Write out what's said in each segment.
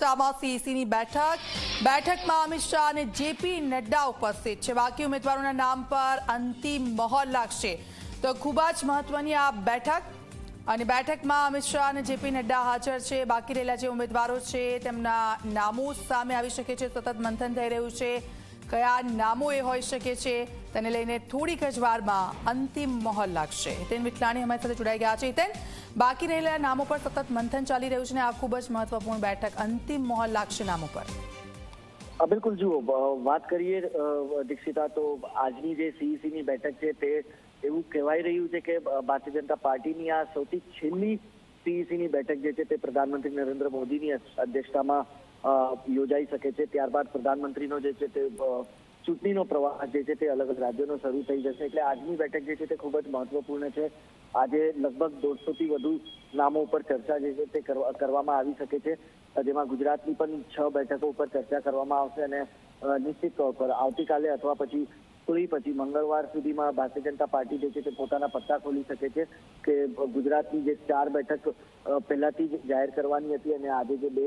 મહારાષ્ટ્રમાં સીસીની બેઠક. બેઠકમાં અમિત શાહ અને જેપી નડ્ડા ઉપસ્થિત છે. બાકી ઉમેદવારોના નામ પર અંતિમ મહોર લાગશે. તો ખૂબ જ મહત્વની આ બેઠક. અને બેઠકમાં અમિત શાહ અને જેપી નડ્ડા હાજર છે. બાકી રહેલા જે ઉમેદવારો છે, તેમના નામો સામે આવી શકે છે. સતત મંથન થઈ રહ્યું છે. કયા નામો એ હોઈ શકે છે તેને લઈને થોડીક જ વારમાં અંતિમ મહોર લાગશે. હિતેન વિટલાણી અમારી સાથે જોડાઈ ગયા છે. હિતેન, બાકી રહેલા નામો પર સતત મંથન ચાલી રહ્યું છે અને આ ખૂબ જ મહત્વપૂર્ણ બેઠક, અંતિમ મહોર લાગશે નામો પર. બિલકુલ, જુઓ વાત કરીએ દીક્ષિતા, તો આજની જે સીઈસી ની બેઠક છે તે એવું કહેવાય રહ્યું છે કે ભારતીય જનતા પાર્ટીની આ સૌથી છેલ્લી સીઈસી ની બેઠક જે છે તે પ્રધાનમંત્રી નરેન્દ્ર મોદીની અધ્યક્ષતામાં યોજાઈ શકે છે. ત્યારબાદ પ્રધાનમંત્રીનો જે છે તે ચૂંટણીનો પ્રવાહ જે છે તે અલગ અલગ રાજ્યોનો શરૂ થઈ જશે. એટલે આજની બેઠક જે છે તે ખૂબ જ મહત્વપૂર્ણ છે. આજે લગભગ દોઢસોથી વધુ નામો ઉપર ચર્ચા જે છે તે કરવા- કરવામાં આવી શકે છે. જેમાં ગુજરાતની પણ છ બેઠકો ઉપર ચર્ચા કરવામાં આવશે અને નિશ્ચિત તौर પર આવતીકાલે અથવા પછી હોળી પછી મંગળવાર સુધીમાં ભારતીય જનતા પાર્ટી જે છે તે પોતાના પત્તા ખોલી શકે છે કે ગુજરાતની જે ચાર બેઠક પહેલાથી જ જાહેર કરવાની હતી અને આજે જે બે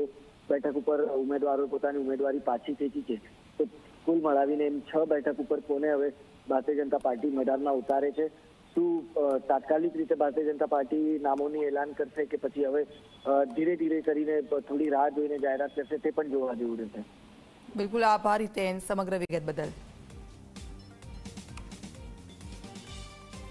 બેઠક ઉપર ઉમેદવારોએ પોતાની ઉમેદવારી પાછી ખેંચી છે. તો કુલ મળાવીને એમ છ બેઠક ઉપર કોને હવે ભારતીય જનતા પાર્ટી મેદાનમાં ઉતારે છે? શું તાત્કાલિક રીતે ભારતીય જનતા પાર્ટી નામોની એલાન કરશે કે પછી હવે ધીરે ધીરે કરીને થોડી રાહ જોઈને જાહેરાત કરશે તે પણ જોવા જેવું રહેશે? બિલકુલ આભાર હિતેન સમગ્ર વિગત બદલ.